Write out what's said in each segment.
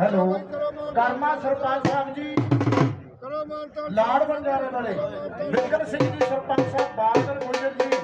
Hello. ਕਰਮਾ ਸਰਪੰਚ ਸਾਹਿਬ ਜੀ। ਲਾੜ ਬੰਜਾਰੇ ਵਾਲੇ। Wicker Singh ji sarpanch ਸਾਹਿਬ ਬਾਦਲ ਗੁੱਜਰ ਜੀ।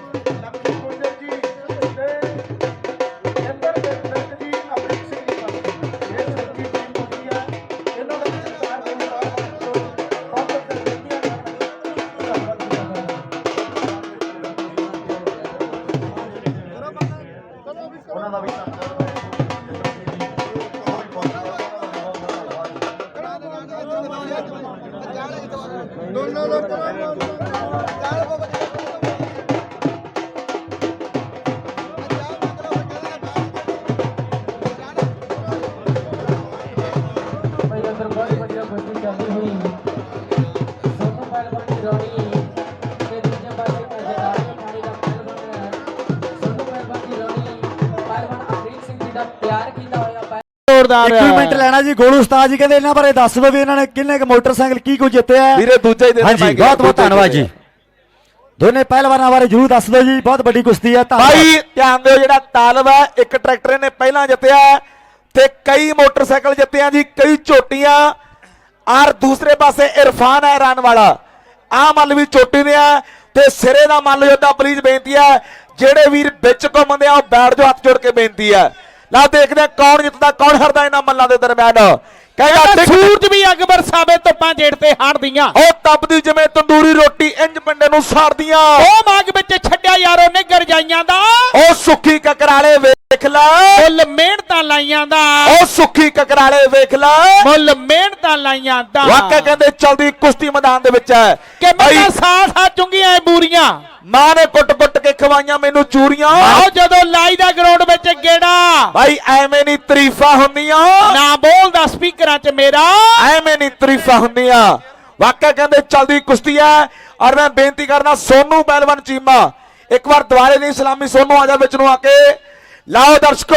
ਜ਼ੋਰਦਾਰ ਇਕਵਿਪਮੈਂਟ ਲੈਣਾ ਜੀ ਗੋਲੂ ਉਸਤਾਦ ਜੀ ਕਹਿੰਦੇ ਇਹਨਾਂ ਬਾਰੇ ਦੱਸ ਦਿਓ ਵੀ ਇਹਨਾਂ ਨੇ ਕਿੰਨੇ ਕੁ ਮੋਟਰਸਾਈਕਲ ਕੀ ਕੁਝ ਜਿੱਤਿਆ। ਵੀਰੇ ਦੂਜਾ ਹੀ ਦੇ ਦੇ ਹਾਂਜੀ ਬਹੁਤ ਬਹੁਤ ਧੰਨਵਾਦ ਜੀ। ਦੋਨੇ ਪਹਿਲਵਾਨਾਂ ਬਾਰੇ ਜਰੂਰ ਦੱਸ ਦਿਓ ਜੀ ਬਹੁਤ ਵੱਡੀ ਕੁਸ਼ਤੀ ਹੈ ਧੰਨਵਾਦ। ਭਾਈ ਧਿਆਨ ਦਿਓ ਜਿਹੜਾ ਤਾਲਬ ਹੈ ਇੱਕ ਟਰੈਕਟਰ ਨੇ ਪਹਿਲਾਂ ਜਿੱਤਿਆ ਤੇ ਕਈ ਮੋਟਰਸਾਈਕਲ ਜਿੱਤਿਆ ਜੀ ਕਈ ਝੋਟੀਆਂ। ਔਰ ਦੂਸਰੇ ਪਾਸੇ ਇਰਫਾਨ ਹੈ ਰਨ ਵਾਲਾ। ਆ ਮੱਲ ਵੀ ਚੋਟੀ ਨੇ ਆ ਤੇ ਸਿਰੇ ਦਾ ਮੱਲ ਯੋਧਾ ਪਲੀਜ਼ ਬੇਨਤੀ ਹੈ ਜਿਹੜੇ ਵੀਰ ਵਿੱਚ ਘੁੰਮਦੇ ਆ ਉਹ ਬੈਠ ਜਾਓ ਹੱਥ ਜੋੜ ਕੇ ਬੇਨਤੀ ਹੈ। ਲਾ ਦੇਖਦੇ ਆ ਕੌਣ ਜਿੱਤਦਾ ਕੌਣ ਹਾਰਦਾ ਇਹਨਾਂ ਮੱਲਾਂ ਦੇ ਦਰਮਿਆਨ। ਕਹਿੰਦਾ ਸੂਰਜ ਵੀ ਅਕਬਰ ਸਾਬੇ ਧੁੱਪਾਂ ਜੇੜ ਤੇ ਹਾੜਦੀਆਂ ਉਹ ਤਪਦੀ ਜਿਵੇਂ ਤੰਦੂਰੀ ਰੋਟੀ ਇੰਜ ਪਿੰਡੇ ਨੂੰ ਸਾੜਦੀਆਂ। ਉਹ ਮਾਗ ਵਿੱਚ ਛੱਡਿਆ ਯਾਰੋ ਨਿਗਰ ਜਾਈਆਂ ਦਾ। ਉਹ ਸੁੱਖੀ ਕਕਰਾਲੇ ਵੇਖ ਲੈ। ਮੁੱਲ ਮਿਹਨਤਾਂ ਲਾਈਆਂ ਦਾ। ਉਹ ਸੁੱਖੀ ਕਕਰਾਲੇ ਵੇਖ ਲੈ। ਮੁੱਲ ਮਿਹਨਤਾਂ ਲਾਈਆਂ ਦਾ। ਵਾਕਿਆ ਕਹਿੰਦੇ ਚਲਦੀ ਕੁਸ਼ਤੀ ਮੈਦਾਨ ਦੇ ਵਿੱਚ ਹੈ। ਕਿ ਭਾਈ ਮੈਂ ਸਾਥ ਆ ਚੁੰਗੀਆਂ ਇਹ ਬੂਰੀਆਂ। ਮਾਂ ਨੇ ਕੁੱਟ-ਕੁੱਟ ਕੇ ਖਵਾਈਆਂ ਮੈਨੂੰ ਚੂਰੀਆਂ। ਆਓ ਜਦੋਂ ਲਾਈ ਦਾ ਗਰਾਊਂਡ ਵਿੱਚ ਗੇੜਾ। ਭਾਈ ਐਵੇਂ ਨਹੀਂ ਤਾਰੀਫਾਂ ਹੁੰਦੀਆਂ। ਨਾ ਬੋਲਦਾ ਸਪੀਕਰਾਂ 'ਚ ਮੇਰਾ। ਐਵੇਂ ਨਹੀਂ ਤਾਰੀਫਾਂ ਹੁੰਦੀਆਂ। ਵਾਕਿਆ ਕਹਿੰਦੇ ਚਲਦੀ ਕੁਸ਼ਤੀ ਹੈ ਔਰ ਮੈਂ ਬੇਨਤੀ ਕਰਨਾ ਸੋਨੂ ਪਹਿਲਵਾਨ ਚੀਮਾ। ਇੱਕ ਵਾਰ ਦੁਬਾਰੇ ਨਹੀਂ ਸਲਾਮੀ ਸੋਨੂ ਆ ਜਾ ਵਿੱਚ ਨੂੰ ਆ ਕੇ। ਲਾਓ ਦਰਸ਼ਕੋ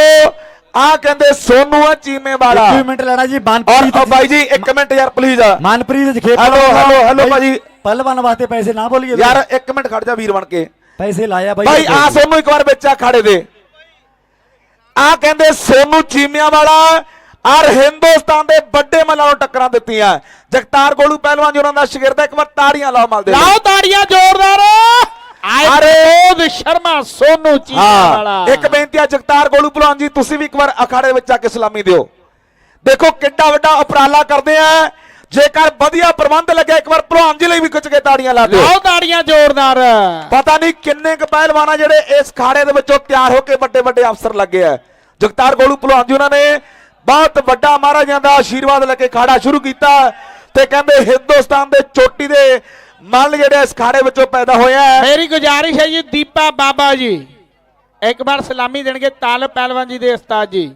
ਆ ਕਹਿੰਦੇ ਸੋਨੂ ਆ ਚੀਮੇ ਵਾਲਾ ਇਕਵਿਪਮੈਂਟ ਲੈਣਾ ਜੀ ਔਰ ਮਨਪ੍ਰੀਤ ਉਹ ਬਾਈ ਜੀ ਇੱਕ ਮਿੰਟ ਯਾਰ ਪਲੀਜ਼ ਮਨਪ੍ਰੀਤ ਜਖੇਪ ਹੈਲੋ, ਹੈਲੋ, ਹੈਲੋ ਭਾਜੀ। ਪਹਿਲਵਾਨ ਵਾਸਤੇ ਪੈਸੇ ਨਾ ਬੋਲੀਏ ਯਾਰ ਇੱਕ ਮਿੰਟ ਖੜ ਜਾ ਵੀਰ ਬਣ ਕੇ। ਪੈਸੇ ਲਾਇਆ ਬਾਈ ਭਾਈ ਆ ਸੋਨੂੰ ਇੱਕ ਵਾਰ ਵਿੱਚ ਆ ਖਾੜੇ ਦੇ। ਆ ਕਹਿੰਦੇ ਸੋਨੂ ਚੀਮਿਆਂ ਵਾਲਾ ਔਰ ਹਿੰਦੁਸਤਾਨ ਦੇ ਵੱਡੇ ਮੱਲਾਂ ਨੂੰ ਟੱਕਰਾਂ ਦਿੱਤੀਆਂ। ਜਗਤਾਰ ਗੋਲੂ ਪਹਿਲਵਾਨ ਜੀ ਉਹਨਾਂ ਦਾ ਸ਼ਾਗਿਰਦ ਹੈ। ਇੱਕ ਵਾਰ ਤਾੜੀਆਂ ਲਾਓ ਮਲਦੇ ਲਾਓ ਤਾੜੀਆਂ ਜ਼ੋਰਦਾਰ। ਅਰੇ। ਬੋਧ ਸ਼ਰਮਾ ਸੋਨੂ ਚੀਮਾ ਵਾਲਾ ਇੱਕ ਬੇਨਤੀ ਆ ਜਗਤਾਰ ਗੋਲੂ ਪਹਿਲਵਾਨ ਜੀ ਤੁਸੀਂ ਵੀ ਇੱਕ ਵਾਰ ਅਖਾੜੇ ਵਿੱਚ ਆ ਕੇ ਸਲਾਮੀ ਦਿਓ। ਦੇਖੋ ਕਿੱਡਾ ਵੱਡਾ ਉਪਰਾਲਾ ਕਰਦੇ ਆ। ਜੇਕਰ ਵਧੀਆ ਪ੍ਰਬੰਧ ਲੱਗਿਆ ਇੱਕ ਵਾਰ ਪਹਿਲਵਾਨ ਜੀ ਲਈ ਵੀ ਕੁਝ ਕੇ ਤਾੜੀਆਂ ਲਾ ਦਿਓ। ਲਾਓ ਤਾੜੀਆਂ ਜ਼ੋਰਦਾਰ। ਪਤਾ ਨਹੀਂ ਕਿੰਨੇ ਕੁ ਪਹਿਲਵਾਨ ਜਿਹੜੇ ਇਸ ਖਾੜੇ ਦੇ ਵਿੱਚੋਂ ਤਿਆਰ ਹੋ ਕੇ ਵੱਡੇ ਵੱਡੇ ਅਫਸਰ ਲੱਗੇ ਆ। ਜਗਤਾਰ ਗੋਲੂ ਪਹਿਲਵਾਨ ਜੀ ਉਹਨਾਂ ਨੇ ਬਹੁਤ ਵੱਡਾ ਮਹਾਰਾਜਾਂ ਦਾ ਆਸ਼ੀਰਵਾਦ ਲੈ ਕੇ ਖਾੜਾ ਸ਼ੁਰੂ ਕੀਤਾ ਤੇ ਕਹਿੰਦੇ ਹਿੰਦੁਸਤਾਨ ਦੇ ਚੋਟੀ ਦੇ ਮੱਲ ਜਿਹੜੇ ਇਸ ਖਾੜੇ ਵਿੱਚੋਂ ਪੈਦਾ ਹੋਇਆ ਹੈ। ਮੇਰੀ ਗੁਜ਼ਾਰਿਸ਼ ਹੈ ਜੀ ਦੀਪਾ ਬਾਬਾ ਜੀ। ਇੱਕ ਵਾਰ ਸਲਾਮੀ ਦੇਣਗੇ ਤਾਲਬ ਪਹਿਲਵਾਨ ਜੀ ਦੇ ਉਸਤਾਦ ਜੀ।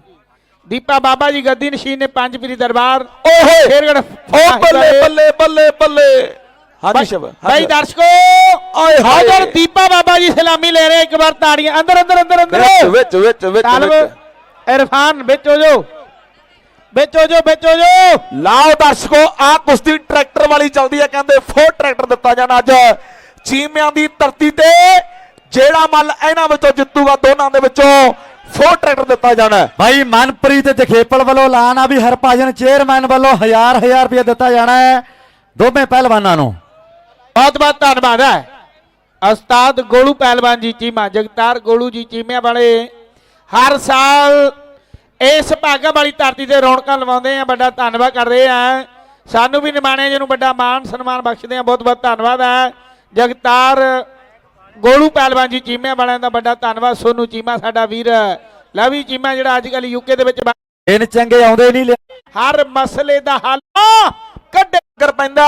ਦੀਪਾ ਬਾਬਾ ਜੀ ਗੱਦੀ ਨਸ਼ੀਨ ਨੇ ਪੰਜ ਪੀਰੀ ਦਰਬਾਰ। ਓਹੇ। ਫੇਰਗੜ ਓ ਬੱਲੇ ਬੱਲੇ। ਬੱਲੇ ਬੱਲੇ ਹਾਂਜੀ ਸ਼ਬ ਭਾਈ ਦਰਸ਼ਕੋ। ਆਏ। ਹਾਜ਼ਰ ਦੀਪਾ ਬਾਬਾ ਜੀ ਸਲਾਮੀ ਲੈ ਰਹੇ ਇੱਕ ਵਾਰ ਤਾੜੀਆਂ। ਅੰਦਰ ਅੰਦਰ ਅੰਦਰ ਅੰਦਰ। ਵਿੱਚ ਵਿੱਚ ਵਿੱਚ। ਇਰਫਾਨ ਵਿੱਚ ਹੋ ਜੋ ਵਿੱਚ ਹੋ ਜੋ ਵਿੱਚ ਹੋ ਜੋ ਲਾਓ ਦਰਸ਼ਕੋ ਆ ਕੁਸ਼ਤੀ ਟਰੈਕਟਰ ਵਾਲੀ ਚੱਲਦੀ ਹੈ ਕਹਿੰਦੇ ਫੋਰ ਟਰੈਕਟਰ ਦਿੱਤਾ ਜਾਣਾ ਅੱਜ। ਚੀਮਿਆਂ ਦੀ ਧਰਤੀ ਤੇ ਜਿਹੜਾ ਮੱਲ ਇਹਨਾਂ ਵਿੱਚੋਂ ਜਿੱਤੂਗਾ ਦੋਨਾਂ ਦੇ ਵਿੱਚੋਂ। ਫੋਰ ਟਰੈਕਟਰ ਦਿੱਤਾ ਜਾਣਾ। ਭਾਈ ਮਨਪ੍ਰੀਤ ਜਖੇਪਲ ਵੱਲੋਂ ਐਲਾਨ ਆ ਵੀ ਹਰਭਜਨ ਚੇਅਰਮੈਨ ਵੱਲੋਂ ਹਜ਼ਾਰ ਹਜ਼ਾਰ ਰੁਪਏ ਦਿੱਤਾ ਜਾਣਾ ਹੈ ਦੋਵੇਂ ਪਹਿਲਵਾਨਾਂ ਨੂੰ। ਬਹੁਤ ਬਹੁਤ ਧੰਨਵਾਦ ਹੈ। ਉਸਤਾਦ ਗੋਲੂ ਪਹਿਲਵਾਨ ਜੀ ਚੀਮਾ ਜਗਤਾਰ ਗੋਲੂ ਜੀ ਚੀਮਿਆਂ ਵਾਲੇ ਹਰ ਸਾਲ ਇਸ ਭਾਗਾ ਵਾਲੀ ਧਰਤੀ ਤੇ ਰੌਣਕਾਂ ਲਵਾਉਂਦੇ ਆ ਵੱਡਾ ਧੰਨਵਾਦ ਕਰਦੇ ਆ। ਸਾਨੂੰ ਵੀ ਨਿਮਾਣੇ ਜੀ ਨੂੰ ਵੱਡਾ ਮਾਣ ਸਨਮਾਨ ਬਖਸ਼ਦੇ ਆ। ਬਹੁਤ ਬਹੁਤ ਧੰਨਵਾਦ ਹੈ। ਜਗਤਾਰ ਗੋਲੂ ਪਹਿਲਵਾਨ ਜੀ ਚੀਮਿਆਂ ਵਾਲਿਆਂ ਦਾ ਵੱਡਾ ਧੰਨਵਾਦ ਸੋਨੂ ਚੀਮਾ ਸਾਡਾ ਵੀਰ ਲਵੀ ਚੀਮਾ ਜਿਹੜਾ ਅੱਜ ਕੱਲ ਯੂਕੇ ਦੇ ਵਿੱਚ ਦਿਨ ਚੰਗੇ ਆਉਂਦੇ ਨਹੀਂ ਲਿਆ ਹਰ ਮਸਲੇ ਦਾ ਹੱਲ ਕੱਢੇ ਕਰ ਪੈਂਦਾ।